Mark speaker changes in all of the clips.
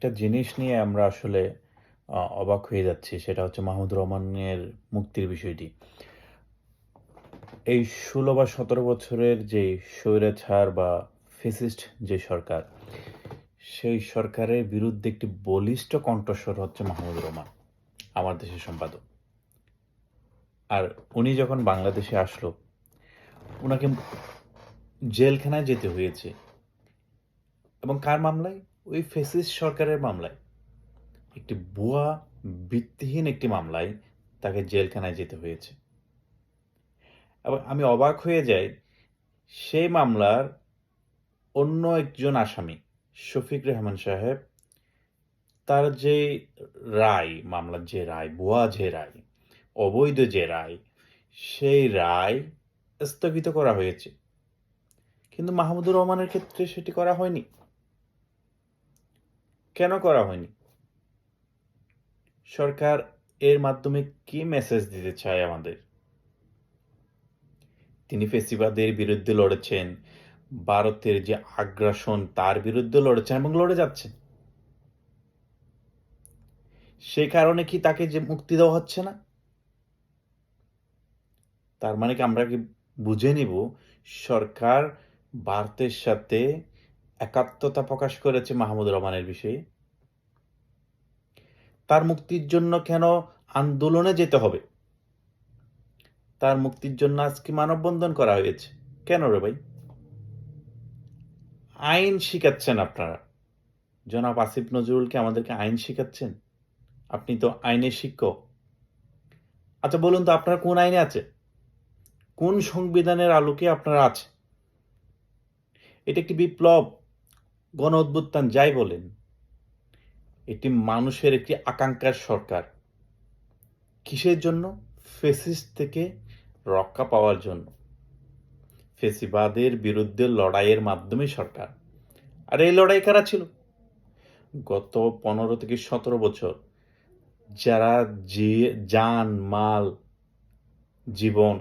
Speaker 1: একটা জিনিস নিয়ে আমরা আসলে অবাক হয়ে যাচ্ছি। সেটা হচ্ছে মাহমুদ রহমানের মুক্তির বিষয়টি। এই ১৬ বা ১৭ বছরের যে স্বৈরাচার বা ফ্যাসিস্ট যে সরকার, সেই সরকারের বিরুদ্ধে একটি বলিষ্ঠ কণ্ঠস্বর হচ্ছে মাহমুদ রহমান, আমার দেশের সম্পাদক। আর উনি যখন বাংলাদেশে আসলো, উনাকে জেলখানায় যেতে হয়েছে। এবং কার মামলায়? ওই ফেসিস সরকারের মামলায়। একটি ভুয়া ভিত্তিহীন একটি মামলায় তাকে জেলখানায় যেতে হয়েছে। এবং আমি অবাক হয়ে যাই, সেই মামলার অন্য একজন আসামি শফিক রেহমান সাহেব, তার যে রায়, মামলার যে রায়, ভুয়া যে রায়, অবৈধ যে রায়, সেই রায় স্থগিত করা হয়েছে। কিন্তু মাহমুদুর রহমানের ক্ষেত্রে সেটি করা হয়নি। কেন করা হয়নি? সরকার এর মাধ্যমে কি মেসেজ দিতে চায় আমাদের? তিনি ফ্যাসিবাদের বিরুদ্ধে লড়েছেন, ভারতের যে আগ্রাসন তার বিরুদ্ধে লড়েছেন এবং লড়ে যাচ্ছেন। সেই কারণে কি তাকে যে মুক্তি দেওয়া হচ্ছে না? তার মানে কি আমরা কি বুঝে নিব সরকার ভারতের সাথে একাত্মতা প্রকাশ করেছে মাহমুদুর রহমানের বিষয়ে? তার মুক্তির জন্য কেন আন্দোলনে যেতে হবে? তার মুক্তির জন্য আজকে মানববন্ধন করা হয়েছে। কেন রে ভাই? আইন শিখাচ্ছেন আপনারা। জনাব আসিফ নজরুলকে আমাদেরকে আইন শিখাচ্ছেন? আপনি তো আইনের শিক্ষক। আচ্ছা বলুন তো আপনার কোন আইনে আছে? কোন সংবিধানের আলোকে আপনারা আছে? এটা একটি বিপ্লব, গণ অভ্যুত্থান যাই বলেন। এটি মানুষের একটি আকাঙ্ক্ষার সরকার। কিসের জন্য? ফেসিস থেকে রক্ষা পাওয়ার জন্য। ফেসিবাদের বিরুদ্ধে লড়াইয়ের মাধ্যমে সরকার। আর এই লড়াই কারা ছিল? গত ১৫ থেকে ১৭ বছর যারা যে যান মাল, জীবন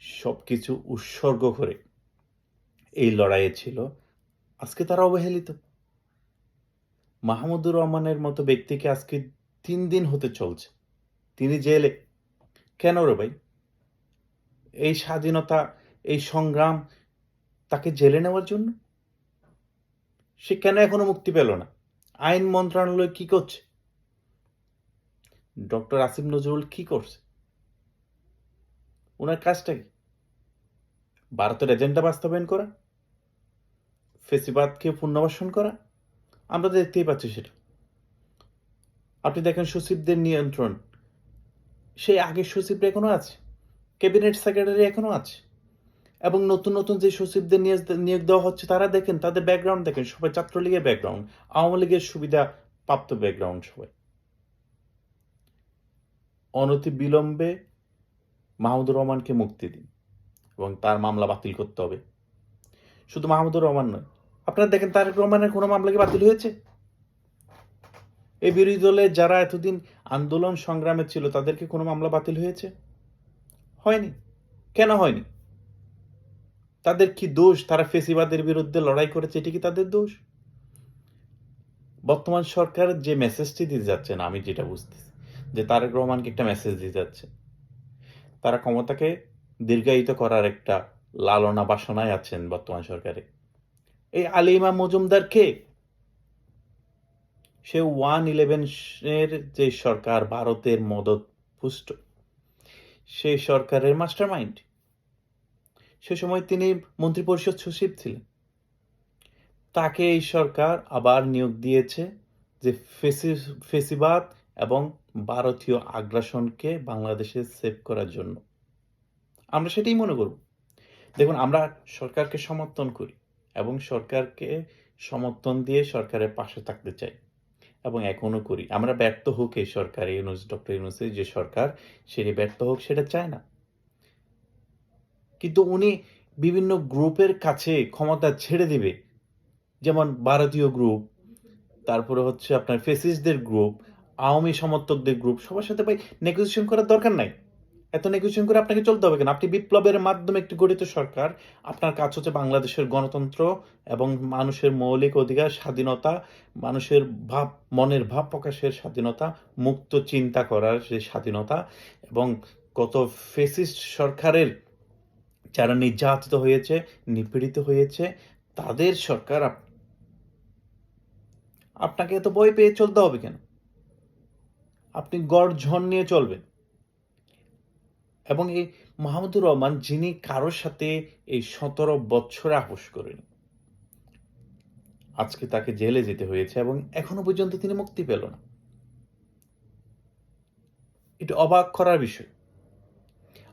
Speaker 1: সব কিছু উৎসর্গ করে এই লড়াইয়ে ছিল, আজকে তারা অবহেলিত। মাহমুদুর রহমানের মতো ব্যক্তিকে আজকে তিন দিন হতে চলছে। তিনি জেলে। কেন রে ভাই? এই স্বাধীনতা, এই সংগ্রাম তাকে জেলে নেওয়ার জন্য? সে কেন এখনও মুক্তি পেল না? আইন মন্ত্রণালয় কি করছে? ডক্টর আসিফ নজরুল কি করছে? ওনার কাজটা কি? ভারতের এজেন্ডা বাস্তবায়ন করা? ফ্যাসিবাদকে পুনর্বাসন করা? আমরা তো দেখতেই পাচ্ছি সেটা। আপনি দেখেন সচিবদের নিয়ন্ত্রণ। সেই আগের সচিবরা এখনও আছে। ক্যাবিনেট সেক্রেটারি এখনও আছে। এবং নতুন, নতুন যে সচিবদের নিয়োগ দেওয়া হচ্ছে তারা দেখেন তাদের ব্যাকগ্রাউন্ড দেখেন সবাই ছাত্রলীগের ব্যাকগ্রাউন্ড, আওয়ামী লীগের সুবিধা প্রাপ্ত ব্যাকগ্রাউন্ড সবাই। অনতি বিলম্বে মাহমুদুর রহমানকে মুক্তি দিন এবং তার মামলা বাতিল করতে হবে। শুধু মাহমুদুর রহমান নয়। আপনারা দেখেন তারেক রহমানের কোনো মামলা কি বাতিল হয়েছে? এই বিরোধী দলে যারা এতদিন আন্দোলন সংগ্রামে ছিল তাদেরকে কোনো মামলা বাতিল হয়েছে? হয়নি। কেন হয়নি? তাদের কি দোষ? তারা ফেসিবাদের বিরুদ্ধে লড়াই করেছে, এটি কি তাদের দোষ? বর্তমান সরকার যে মেসেজটি দিতে যাচ্ছেন, আমি যেটা বুঝতেছি, যে তারেক রহমানকে একটা মেসেজ দিতে যাচ্ছে। তারা ক্ষমতাকে দীর্ঘায়িত করার একটা লালনা বাসনায় আছেন বর্তমান সরকারে। এই আলী ইমাম মজুমদার কে? সে 111 এর যে সরকার, ভারতের মদত পুষ্ট, সেই সরকারের মাস্টারমাইন্ড। সে সময় তিনি মন্ত্রিপরিষদ সচিব ছিলেন। তাকে এই সরকার আবার নিয়োগ দিয়েছে যে ফেসি, ফেসিবাদ এবং ভারতীয় আগ্রাসনকে বাংলাদেশে সেভ করার জন্য। আমরা সেটাই মনে করব। দেখুন, আমরা সরকারকে সমর্থন করি এবং সরকারকে সমর্থন দিয়ে সরকারের পাশে থাকতে চাই এবং এখনও করি। আমরা ব্যর্থ হোক এই সরকার ইউনূস ডক্টর ইউনূসের যে সরকার সেটি ব্যর্থ হোক সেটা চায় না। কিন্তু উনি বিভিন্ন গ্রুপের কাছে ক্ষমতা ছেড়ে দিবে। যেমন ভারতীয় গ্রুপ, তারপরে হচ্ছে আপনার ফেসিসদের গ্রুপ, আওয়ামী সমর্থকদের গ্রুপ সবার সাথে ভাই নেগোসিয়েশন করার দরকার নাই। এত নেগোসিয়েশন করে আপনাকে চলতে হবে কেন? আপনি বিপ্লবের মাধ্যমে একটি গঠিত সরকার। আপনার কাজ হচ্ছে বাংলাদেশের গণতন্ত্র এবং মানুষের মৌলিক অধিকার, স্বাধীনতা, মানুষের ভাব, মনের ভাব প্রকাশের স্বাধীনতা, মুক্ত চিন্তা করার যে স্বাধীনতা এবং কত ফেসিস্ট সরকারের যারা নির্যাতিত হয়েছে, নিপীড়িত হয়েছে, তাদের সরকার আপ- আপনাকে এত বই পেয়ে চলতে হবে কেন? আপনি গর্জন নিয়ে চলবেন। এবং এই মাহমুদুর রহমান, যিনি কারোর সাথে এই সতেরো বছরে আপোষ করেন, আজকে তাকে জেলে যেতে হয়েছে এবং এখনও পর্যন্ত তিনি মুক্তি পেল না। এটা অবাক করার বিষয়,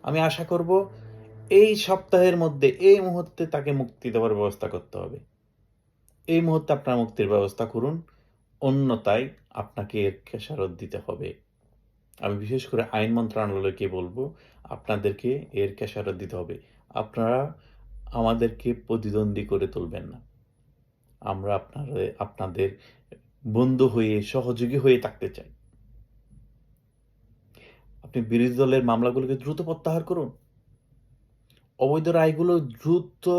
Speaker 1: আমি আশা করব এই সপ্তাহের মধ্যে, এই মুহূর্তে তাকে মুক্তি দেওয়ার ব্যবস্থা করতে হবে। এই মুহূর্তে আপনার মুক্তির ব্যবস্থা করুন, অন্যতায় আপনাকে এর খেসারত দিতে হবে। আমি বিশেষ করে আইন মন্ত্রণালয়কে বলব আপনাদেরকে এর খেসারত দিতে হবে। আপনারা আমাদেরকে প্রতিদ্বন্দ্বী করে তুলবেন না। আমরা আপনারা, আপনাদের বন্ধু হয়ে, সহযোগী হয়ে থাকতে চাই। আপনি বিরোধী দলের মামলাগুলোকে দ্রুত প্রত্যাহার করুন। অবৈধ রায়গুলো দ্রুত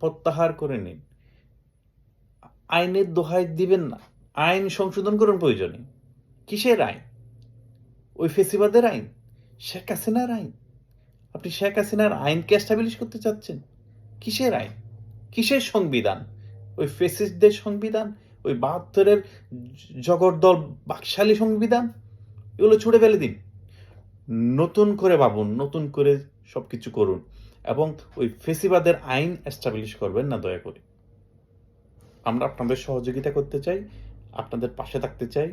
Speaker 1: প্রত্যাহার করে নিন। আইনের দোহাই দিবেন না। আইন সংশোধন করুন প্রয়োজনে। কিসের আইন? ওই ফেসিবাদের আইন? শেখ হাসিনার আইন? আপনি শেখ হাসিনার আইনকে এস্টাবলিশ করতে চাচ্ছেন? কিসের আইন? কিসের সংবিধান? ওই ফেসিস্টদের সংবিধান? ওই বাহাত্তরের জগদ্দল বাকশালী সংবিধান? এগুলো ছুড়ে ফেলে দিন। নতুন করে ভাবুন, নতুন করে সব কিছু করুন এবং ওই ফেসিবাদের আইন এস্টাবলিশ করবেন না, দয়া করে। আমরা আপনাদের সহযোগিতা করতে চাই, আপনাদের পাশে থাকতে চাই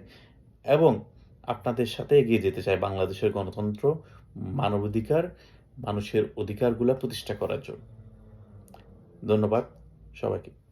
Speaker 1: এবং আপনাদের সাথে এগিয়ে যেতে চায় বাংলাদেশের গণতন্ত্র, মানবাধিকার, মানুষের অধিকারগুলো প্রতিষ্ঠা করার জন্য। ধন্যবাদ সবাইকে।